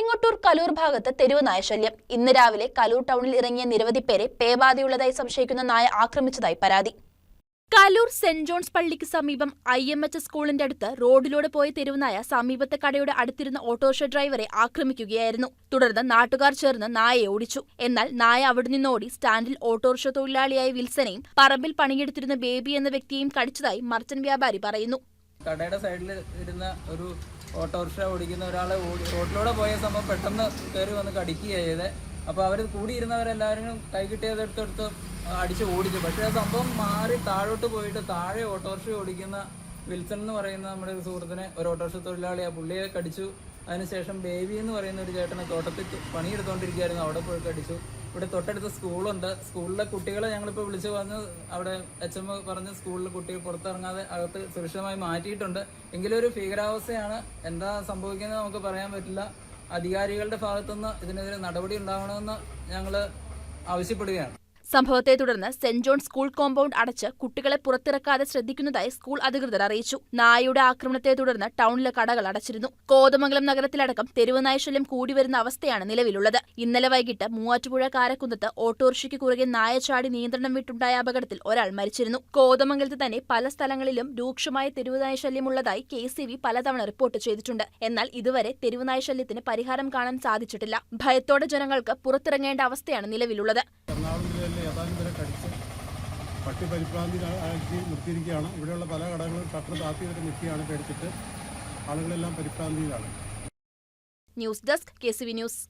കൈങ്ങോട്ടൂർ കലൂർ ഭാഗത്ത് തെരുവ് നായ ശല്യം ഇന്ന് രാവിലെ കലൂർ ടൗണിൽ ഇറങ്ങിയ നിരവധി പേരെ പേബാധയുള്ളതായി സംശയിക്കുന്ന നായ ആക്രമിച്ചതായി പരാതി. കലൂർ സെന്റ് ജോൺസ് പള്ളിക്ക് സമീപം ഐ എം എച്ച് സ്കൂളിന്റെ അടുത്ത് റോഡിലൂടെ പോയ തെരുവുനായ സമീപത്തെ കടയുടെ അടുത്തിരുന്ന ഓട്ടോറിക്ഷ ഡ്രൈവറെ ആക്രമിക്കുകയായിരുന്നു. തുടർന്ന് നാട്ടുകാർ ചേർന്ന് നായയെ ഓടിച്ചു. എന്നാൽ നായ അവിടെ നിന്നോടി സ്റ്റാൻഡിൽ ഓട്ടോറിക്ഷ തൊഴിലാളിയായ വിൽസനെയും പറമ്പിൽ പണിയെടുത്തിരുന്ന ബേബി എന്ന വ്യക്തിയെയും കടിച്ചതായി മർച്ചൻ വ്യാപാരി പറയുന്നു. കടയുടെ സൈഡിൽ ഇരുന്ന ഒരു ഓട്ടോറിക്ഷ ഓടിക്കുന്ന ഒരാളെ റോഡിലൂടെ പോയ സംഭവം പെട്ടെന്ന് കയറി വന്ന് കടിക്കുകയാണ് ചെയ്തത് അപ്പോൾ അവർ കൂടിയിരുന്നവരെല്ലാവരും കൈ കിട്ടിയതെടുത്തെടുത്ത് അടിച്ച് ഓടിച്ചു. പക്ഷേ ആ സംഭവം മാറി താഴോട്ട് പോയിട്ട് താഴെ ഓട്ടോറിക്ഷ ഓടിക്കുന്ന വിൽസൺ എന്ന് പറയുന്ന നമ്മുടെ ഒരു സുഹൃത്തിനെ ഒരു ഓട്ടോറിക്ഷ തൊഴിലാളി ആ പുള്ളിയെ കടിച്ചു. അതിനുശേഷം ബേബി എന്ന് പറയുന്ന ഒരു ചേട്ടനെ തോട്ടത്തിൽ പണിയെടുത്തുകൊണ്ടിരിക്കുകയായിരുന്നു അവിടെ പോയി കടിച്ചു. ഇവിടെ തൊട്ടടുത്ത സ്കൂളുണ്ട്. സ്കൂളിലെ കുട്ടികളെ ഞങ്ങളിപ്പോൾ വിളിച്ച് പറഞ്ഞ് അവിടെ എച്ച് എം പറഞ്ഞ് സ്കൂളിൽ കുട്ടികൾ പുറത്തിറങ്ങാതെ അകത്ത് സുരക്ഷിതമായി മാറ്റിയിട്ടുണ്ട്. എങ്കിലും ഒരു ഭീകരാവസ്ഥയാണ്. എന്താ സംഭവിക്കുന്നത് നമുക്ക് പറയാൻ പറ്റില്ല. അധികാരികളുടെ ഭാഗത്തുനിന്ന് ഇതിനെതിരെ നടപടി ഉണ്ടാകണമെന്ന് ഞങ്ങൾ ആവശ്യപ്പെടുകയാണ്. സംഭവത്തെ തുടർന്ന് സെന്റ് ജോൺ സ്കൂൾ കോമ്പൗണ്ട് അടച്ച് കുട്ടികളെ പുറത്തിറക്കാതെ ശ്രദ്ധിക്കുന്നതായി സ്കൂൾ അധികൃതർ അറിയിച്ചു. നായയുടെ ആക്രമണത്തെ തുടർന്ന് ടൗണിലെ കടകൾ അടച്ചിരുന്നു. കോതമംഗലം നഗരത്തിലടക്കം തെരുവ് നായശല്യം കൂടി വരുന്ന അവസ്ഥയാണ് നിലവിലുള്ളത്. ഇന്നലെ വൈകിട്ട് മൂവാറ്റുപുഴ കാരക്കുന്നത്ത് ഓട്ടോറിക്ഷയ്ക്ക് കുറുകെ നായ ചാടി നിയന്ത്രണം വിട്ടുണ്ടായ അപകടത്തിൽ ഒരാൾ മരിച്ചിരുന്നു. കോതമംഗലത്ത് തന്നെ പല സ്ഥലങ്ങളിലും രൂക്ഷമായ തെരുവ് നായശല്യമുള്ളതായി കെ സി വി പലതവണ റിപ്പോർട്ട് ചെയ്തിട്ടുണ്ട്. എന്നാൽ ഇതുവരെ തെരുവ് നായശല്യത്തിന് പരിഹാരം കാണാൻ സാധിച്ചിട്ടില്ല. ഭയത്തോടെ ജനങ്ങൾക്ക് പുറത്തിറങ്ങേണ്ട അവസ്ഥയാണ് നിലവിലുള്ളത്. എറണാകുളം ജില്ലയിലെ ഏതാനും വരെ കടിച്ച് പട്ടി പരിഭ്രാന്തി ആക്കി നിർത്തിയിരിക്കുകയാണ്. ഇവിടെയുള്ള പല കടകളും ഷട്ടർ താത്തി വരെ നിൽക്കുകയാണ്. പേടിച്ചിട്ട് ആളുകളെല്ലാം പരിഭ്രാന്തിയിലാണ്. News desk K C V news.